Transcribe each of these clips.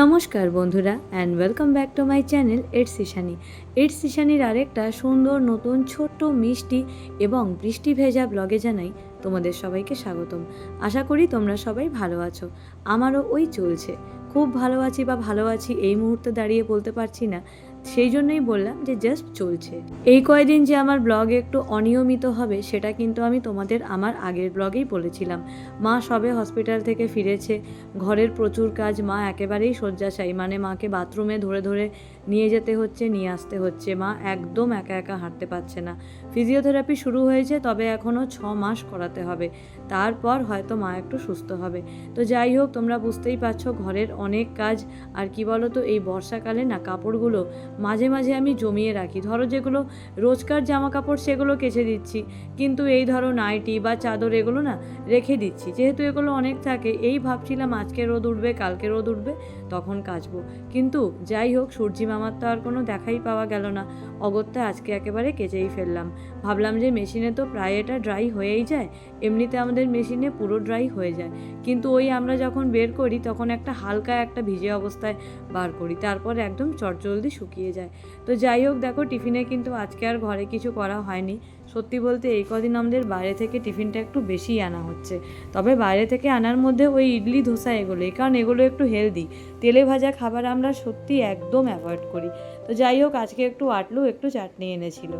নমস্কার বন্ধুরা and welcome back to my channel it's Ishani it's ইশানির আরেকটা সুন্দর, নতুন, ছোট্ট, মিষ্টি এবং বৃষ্টি ভেজা ব্লগে জানাই তোমাদের সবাইকে স্বাগতম। আশা করি তোমরা সবাই ভালো আছো। আমারও ওই চলছে। খুব ভালো আছি বা ভালো আছি, এই মুহূর্তে দাঁড়িয়ে বলতে পারছি না। সেই জন্যই বললাম যে জাস্ট চলছে। এই কয়দিন যে আমার ব্লগ একটু অনিয়মিত হবে, সেটা কিন্তু আমি তোমাদের আমার আগের ব্লগেই বলেছিলাম। মা সবে হসপিটাল থেকে ফিরেছে, ঘরের প্রচুর কাজ, মা একেবারেই শয্যাশায়ী মানে মাকে বাথরুমে ধরে ধরে নিয়ে যেতে হচ্ছে, নিয়ে আসতে হচ্ছে। মা একদম একা একা হাঁটতে পারছে না। ফিজিওথেরাপি শুরু হয়েছে, তবে এখনও ছ মাস করাতে হবে। তারপর হয়তো মা একটু সুস্থ হবে। তো যাই হোক, তোমরা বুঝতেই পারছ ঘরের অনেক কাজ। আর কি বলো তো এই বর্ষাকালে না কাপড়গুলো মাঝে মাঝে আমি জমিয়ে রাখি। ধরো যেগুলো রোজকার জামা কাপড় সেগুলো কেচে দিচ্ছি। কিন্তু এই ধরো নাইটি বা চাদর এগুলো না রেখে দিচ্ছি। যেহেতু এগুলো অনেক থাকে, এই ভাবছিলাম আজকে রোদ উঠবে, কালকে রোদ উঠবে, তখন কাচবো। কিন্তু যাই হোক, সূর্যি মামার তো আর কোনো দেখাই পাওয়া গেল না। অগত্যা আজকে একেবারে কেচেই ফেললাম। ভাবলাম যে মেশিনে তো প্রায় এটা ড্রাই হয়েই যায়, এমনিতে আমাদের মেশিনে পুরো ড্রাই হয়ে যায়। কিন্তু ওই আমরা যখন বের করি, তখন একটা হালকা একটা ভিজে অবস্থায় বার করি, তারপর একদম চটজলদি শুকিয়ে যায়। তো যাই হোক, দেখো টিফিনে কিন্তু আজকে আর ঘরে কিছু করা হয়নি। সত্যি বলতে এই কদিন আমাদের বাইরে থেকে টিফিনটা একটু বেশিই আনা হচ্ছে। তবে বাইরে থেকে আনার মধ্যে ওই ইডলি, ধোসা এগুলোই, কারণ এগুলো একটু হেলদি তেলে ভাজা খাবার আমরা সত্যি একদম অ্যাভয়েড করি। তো যাই হোক, আজকে একটু আটলু, একটু চাটনি এনেছিল।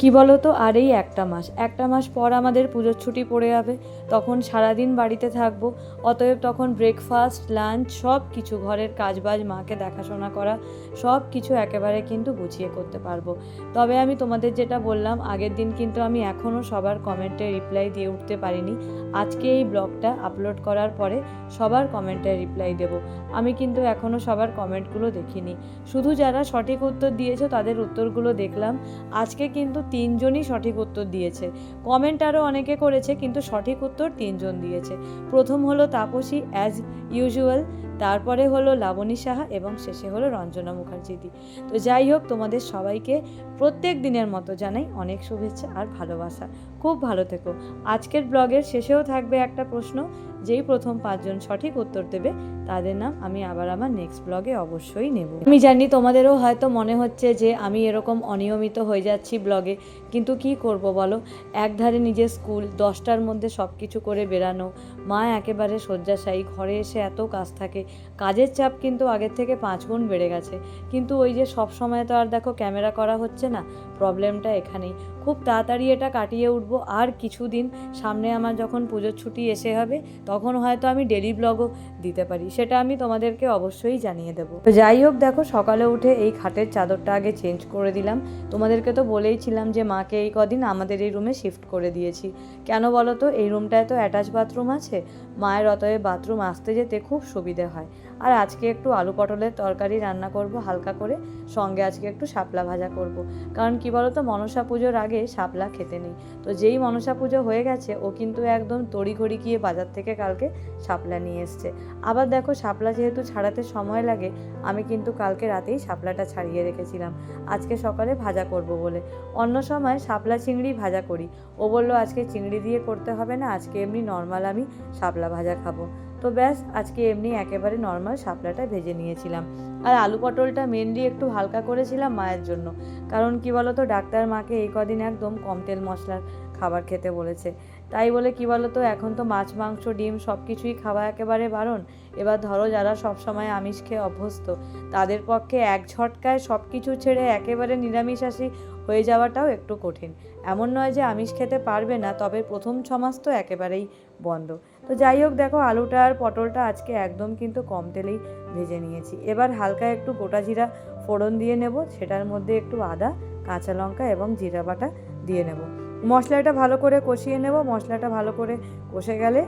কি বলো তো আর এই একটা মাস। একটা মাস পর আমাদের পুজোর ছুটি পড়ে যাবে। তখন সারাদিন বাড়িতে থাকব। অতএব তখন ব্রেকফাস্ট লাঞ্চ সব কিছু, ঘরের কাজবাজ, মাকে দেখাশোনা করা, সব কিছু একেবারে কিন্তু গুছিয়ে করতে পারব। তবে আমি তোমাদের যেটা বললাম, আগের দিন কিন্তু আমি এখনও সবার কমেন্টে রিপ্লাই দিয়ে উঠতে পারিনি। আজকে এই ব্লগটা আপলোড করার পরে সবার কমেন্টে রিপ্লাই দেব। আমি কিন্তু এখনও সবার কমেন্টগুলো দেখিনি। শুধু যারা সঠিক উত্তর দিয়েছ, তাদের উত্তরগুলো দেখলাম। আজকে কিন্তু তিনজনই সঠিক উত্তর দিয়েছে। কমেন্ট আরও অনেকে করেছে, কিন্তু সঠিক উত্তর তিনজন দিয়েছে। প্রথম হলো তাপসী অ্যাজ ইউজুয়াল তারপরে হলো লাবণী সাহা এবং শেষে হলো রঞ্জনা মুখার্জিদি। তো যাই হোক, তোমাদের সবাইকে প্রত্যেক দিনের মতো জানাই অনেক শুভেচ্ছা আর ভালোবাসা। খুব ভালো থেকো। আজকের ব্লগের শেষেও থাকবে একটা প্রশ্ন যেই প্রথম পাঁচজন সঠিক উত্তর দেবে, তাদের নাম আমি আবার আমার নেক্সট ব্লগে অবশ্যই নেব। আমি জানি তোমাদেরও হয়তো মনে হচ্ছে যে আমি এরকম অনিয়মিত হয়ে যাচ্ছি ব্লগে কিন্তু কি করব বলো? একধারে নিজের স্কুল দশটার মধ্যে সব কিছু করে বেরানো মা একেবারে শয্যাশায়ী, ঘরে এসে এত কাজ থাকে, কাজের চাপ কিন্তু আগের থেকে পাঁচ গুণ বেড়ে গেছে। কিন্তু ওই যে সব সময় তো আর দেখো ক্যামেরা করা হচ্ছে না প্রবলেমটা এখানেই। খুব তাড়াতাড়ি এটা কাটিয়ে উঠবো, আর কিছুদিন সামনে আমার যখন পুজোর ছুটি এসে হবে তখন হয়তো আমি ডেলি ব্লগও দিতে পারি, সেটা আমি তোমাদেরকে অবশ্যই জানিয়ে দেবো। তো যাই হোক, দেখো সকালে উঠে এই খাটের চাদরটা আগে চেঞ্জ করে দিলাম। তোমাদেরকে তো বলেইছিলাম যে মাকে এই কদিন আমাদের এই রুমে শিফট করে দিয়েছি। কেন বলো তো, এই রুমটায় তো অ্যাটাচ বাথরুম আছে। মায়ের অতএব বাথরুম আসতে যেতে খুব সুবিধে হয়। আর আজকে একটু আলু পটলের তরকারি রান্না করব হালকা করে, সঙ্গে আজকে একটু শাপলা ভাজা করব। কারণ কি বলো তো মনসা পুজোর আগে শাপলা খেতে নেই। তো যেই মনসা পুজো হয়ে গেছে, ও কিন্তু একদম তড়িঘড়ি গিয়ে বাজার থেকে কালকে শাপলা নিয়ে এসছে। আবার দেখো, শাপলা যেহেতু ছাড়াতে সময় লাগে, আমি কিন্তু কালকে রাতেই শাপলাটা ছাড়িয়ে রেখেছিলাম। আজকে সকালে ভাজা করব বলে। অন্য সময় শাপলা চিংড়ি ভাজা করি। ও বলল, আজকে চিংড়ি দিয়ে করতে হবে না, আজকে এমনি নর্মাল আমি শাপলা ভাজা খাব। তো ব্যাস, আজকে এমনি একেবারে নর্মাল শাপলাটা ভেজে নিয়েছিলাম। আর আলু পটলটা মেনলি একটু হালকা করেছিলাম মায়ের জন্য। কারণ কি বলতো, ডাক্তার মাকে এই কদিন একদম কম তেল মশলার খাবার খেতে বলেছে। তাই বলে কি বলতো, এখন তো মাছ, মাংস, ডিম সব কিছুই খাওয়া একেবারে বারণ। এবার ধরো যারা সব সময় আমিষ খেয়ে অভ্যস্ত, তাদের পক্ষে এক ঝটকায় সব কিছু ছেড়ে একেবারে নিরামিষাশী হয়ে যাওয়াটাও একটু কঠিন। এমন নয় যে আমিষ খেতে পারবে না, তবে প্রথম ছমাস তো একেবারেই বন্ধ। তো যাই হোক, দেখো আলুটা আর পটলটা আজকে একদম কিন্তু কম তেলেই ভেজে নিয়েছি। এবার হালকা একটু গোটা জিরা ফোড়ন দিয়ে নেব, সেটার মধ্যে একটু আদা, কাঁচা লঙ্কা এবং জিরা বাটা দিয়ে নেব। মশলাটা ভালো করে কষিয়ে নেব, মশলাটা ভালো করে কষে গেলে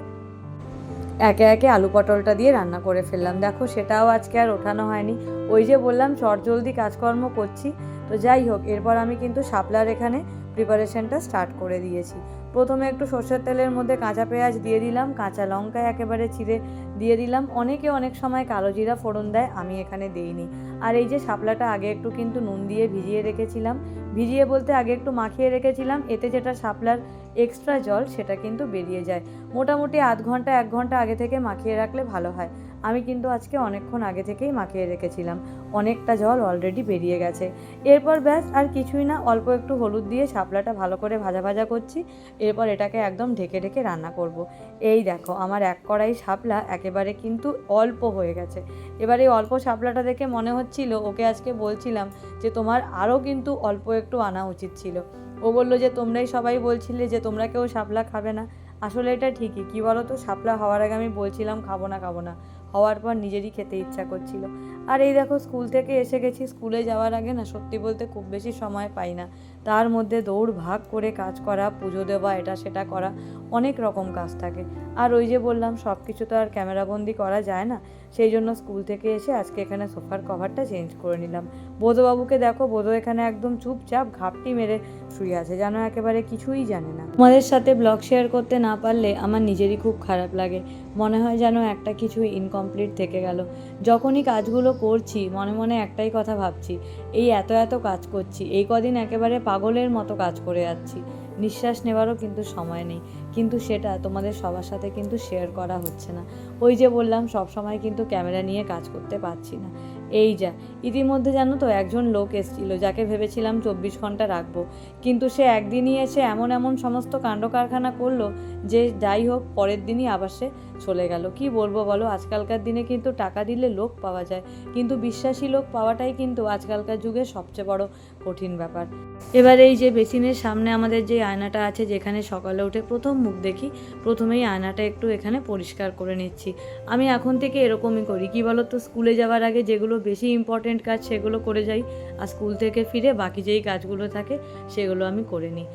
একে একে আলু পটলটা দিয়ে রান্না করে ফেললাম। দেখো সেটাও আজকে আর ওঠানো হয়নি। ওই যে বললাম, চটজলদি কাজকর্ম করছি। তো যাই হোক, এরপর আমি কিন্তু শাপলার এখানে প্রিপারেশনটা স্টার্ট করে দিয়েছি। প্রথমে একটু সর্ষের তেলের মধ্যে কাঁচা পেঁয়াজ দিয়ে দিলাম, কাঁচা লঙ্কা একেবারে চিড়ে দিয়ে দিলাম। অনেকে অনেক সময় কালো জিরা ফোড়ন দেয়, আমি এখানে দেইনি। আর এই যে শাপলাটা আগে একটু কিন্তু নুন দিয়ে ভিজিয়ে রেখেছিলাম। ভিজিয়ে বলতে আগে একটু মাখিয়ে রেখেছিলাম, এতে যেটা শাপলার এক্সট্রা জল সেটা কিন্তু বেরিয়ে যায়। মোটামুটি আধ ঘণ্টা, এক ঘণ্টা আগে থেকে মাখিয়ে রাখলে ভালো হয়। আমি কিন্তু আজকে অনেকক্ষণ আগে থেকেই মাখিয়ে রেখেছিলাম। অনেকটা জল অলরেডি বেরিয়ে গেছে। এরপর ব্যাস, আর কিছুই না, অল্প একটু হলুদ দিয়ে শাপলাটা ভালো করে ভাজা ভাজা করছি। এরপর এটাকে একদম ঢেকে ঢেকে রান্না করব। এই দেখো, আমার এক কড়াই শাপলা একেবারে কিন্তু অল্প হয়ে গেছে। এবার এই অল্প শাপলাটা দেখে মনে হচ্ছিল, ওকে আজকে বলছিলাম যে তোমার আরও কিন্তু অল্প একটু আনা উচিত ছিল। ও বলল যে, তোমরাই সবাই বলছিলে যে, তোমরা কেউ শাপলা খাবে না। আসলে এটা ঠিকই, কী বলো তো শাপলা হওয়ার আগে আমি বলছিলাম, খাব না খাব না। হওয়ার পর নিজেরই খেতে ইচ্ছা করছিল। আর এই দেখো স্কুল থেকে এসে গেছি, স্কুলে যাওয়ার আগে না সত্যি বলতে খুব বেশি সময় পাই না। তার মধ্যে দৌড় ভাগ করে কাজ করা, পুজো দেওয়া, এটা সেটা করা, অনেক রকম কাজ থাকে। আর ওই যে বললাম সব কিছু তো আর ক্যামেরাবন্দি করা যায় না। সেই জন্য স্কুল থেকে এসে আজকে এখানে সোফার কভারটা চেঞ্জ করে নিলাম। বোধবাবুকে দেখো, বোধ এখানে একদম চুপচাপ ঘাপটি মেরে শুয়ে আছে, যেন একেবারে কিছুই জানে না। তোমাদের সাথে ব্লগ শেয়ার করতে না পারলে আমার নিজেরই খুব খারাপ লাগে। মনে হয় যেন একটা কিছু ইনকমপ্লিট থেকে গেল। যখনই কাজগুলো করছি, মনে মনে একটাই কথা ভাবছি, এই এত এত কাজ করছি, এই কদিন একেবারে পাগলের মতো কাজ করে যাচ্ছি। নিঃশ্বাস নেওয়ারও কিন্তু সময় নেই। কিন্তু সেটা তোমাদের সবার সাথে কিন্তু শেয়ার করা হচ্ছে না। ওই যে বললাম, সব সময় কিন্তু ক্যামেরা নিয়ে কাজ করতে পারছি না। এই যা, ইতিমধ্যে জানো তো একজন লোক এসেছিল, যাকে ভেবেছিলাম চব্বিশ ঘণ্টা রাখব। কিন্তু সে একদিনই এসে এমন এমন সমস্ত কাণ্ড কারখানা করল যে যাই হোক, পরের দিনই আবার সে চলে গেল। কি বলব বলো, আজকালকার দিনে কিন্তু টাকা দিলে লোক পাওয়া যায়। কিন্তু বিশ্বাসী লোক পাওয়াটাই কিন্তু আজকালকার যুগে সবচেয়ে বড় কঠিন ব্যাপার। এবার এই যে বেসিনের সামনে আমাদের যে আয়নাটা আছে, যেখানে সকালে উঠে প্রথম মুখ দেখি। প্রথমেই আয়নাটা একটু এখানে পরিষ্কার করে নিচ্ছি। আমি এখন থেকে এরকমই করি। কি বলো তো স্কুলে যাওয়ার আগে যেগুলো বেশি ইম্পর্টেন্ট কাজ সেগুলো করে যাই আর স্কুল থেকে ফিরে বাকি যেই কাজগুলো থাকে সেগুলো আমি করে নিই।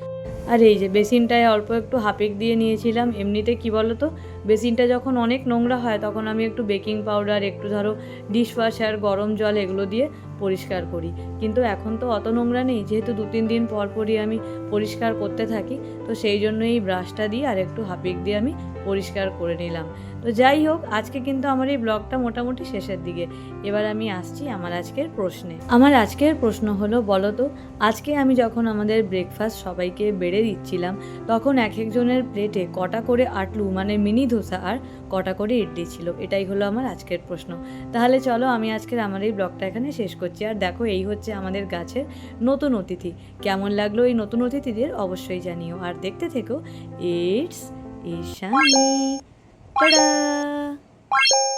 আর এই যে বেসিনটায় অল্প একটু হাপিক দিয়ে নিয়েছিলাম, এমনিতে কি বলো তো বেসিনটা যখন অনেক নোংরা হয় তখন আমি একটু বেকিং পাউডার, একটু ধরো ডিশওয়াশার, গরম জল এগুলো দিয়ে পরিষ্কার করি। কিন্তু এখন তো অত নোংরা নেই, যেহেতু দু তিন দিন পর পরই আমি পরিষ্কার করতে থাকি, তো সেই জন্য এই ব্রাশটা দিয়ে আর একটু হাপিক দিয়ে আমি পরিষ্কার করে নিলাম। তো যাই হোক, আজকে কিন্তু আমার এই ব্লগটা মোটামুটি শেষের দিকে। এবার আমি আসছি আমার আজকের প্রশ্নে। আমার আজকের প্রশ্ন হলো, বলো তো, আজকে আমি যখন আমাদের ব্রেকফাস্ট সবাইকে বেড়ে দিচ্ছিলাম, তখন এক একজনের প্লেটে কটা করে আটলু মানে মিনি ধোসা আর কটা করে ইডলি ছিল? এটাই হলো আমার আজকের প্রশ্ন। তাহলে চলো, আমি আজকের আমার এই ব্লগটা এখানে শেষ করছি। আর দেখো, এই হচ্ছে আমাদের গাছের নতুন অতিথি। কেমন লাগল এই নতুন অতিথিদের? অবশ্যই জানিও। আর দেখতে থেকো, ইটস ঈশানী। 噔噔.